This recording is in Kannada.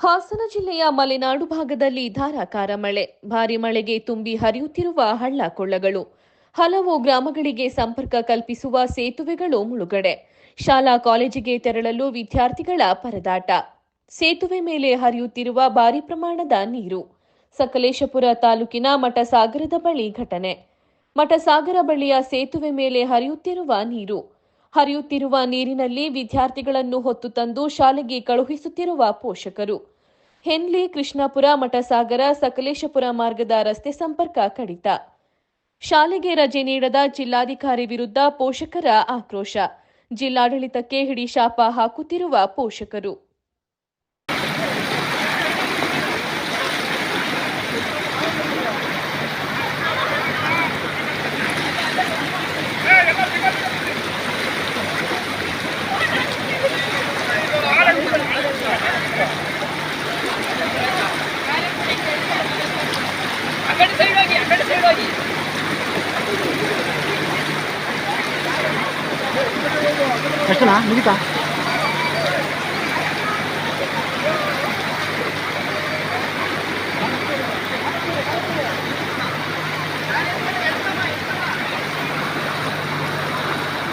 ಹಾಸನ ಜಿಲ್ಲೆಯ ಮಲೆನಾಡು ಭಾಗದಲ್ಲಿ ಧಾರಾಕಾರ ಮಳೆ. ಭಾರಿ ಮಳೆಗೆ ತುಂಬಿ ಹರಿಯುತ್ತಿರುವ ಹಳ್ಳ ಕೊಳ್ಳಗಳು ಹಲವು ಗ್ರಾಮಗಳಿಗೆ ಸಂಪರ್ಕ ಕಲ್ಪಿಸುವ ಸೇತುವೆಗಳು ಮುಳುಗಡೆ. ಶಾಲಾ ಕಾಲೇಜಿಗೆ ತೆರಳಲು ವಿದ್ಯಾರ್ಥಿಗಳ ಪರದಾಟ. ಸೇತುವೆ ಮೇಲೆ ಹರಿಯುತ್ತಿರುವ ಭಾರಿ ಪ್ರಮಾಣದ ನೀರು. ಸಕಲೇಶಪುರ ತಾಲೂಕಿನ ಮಠಸಾಗರದ ಬಳಿ ಘಟನೆ. ಮಠಸಾಗರ ಬಳಿಯ ಸೇತುವೆ ಮೇಲೆ ಹರಿಯುತ್ತಿರುವ ನೀರು. ಹರಿಯುತ್ತಿರುವ ನೀರಿನಲ್ಲಿ ವಿದ್ಯಾರ್ಥಿಗಳನ್ನು ಹೊತ್ತು ತಂದು ಶಾಲೆಗೆ ಕಳುಹಿಸುತ್ತಿರುವ ಪೋಷಕರು. ಹೆನ್ಲಿ ಕೃಷ್ಣಾಪುರ ಮಠಸಾಗರ ಸಕಲೇಶಪುರ ಮಾರ್ಗದ ರಸ್ತೆ ಸಂಪರ್ಕ ಕಡಿತ. ಶಾಲೆಗೆ ರಜೆ ನೀಡದ ಜಿಲ್ಲಾಧಿಕಾರಿ ವಿರುದ್ಧ ಪೋಷಕರ ಆಕ್ರೋಶ. ಜಿಲ್ಲಾಡಳಿತಕ್ಕೆ ಹಿಡಿಶಾಪ ಹಾಕುತ್ತಿರುವ ಪೋಷಕರು. Ito na, nagita.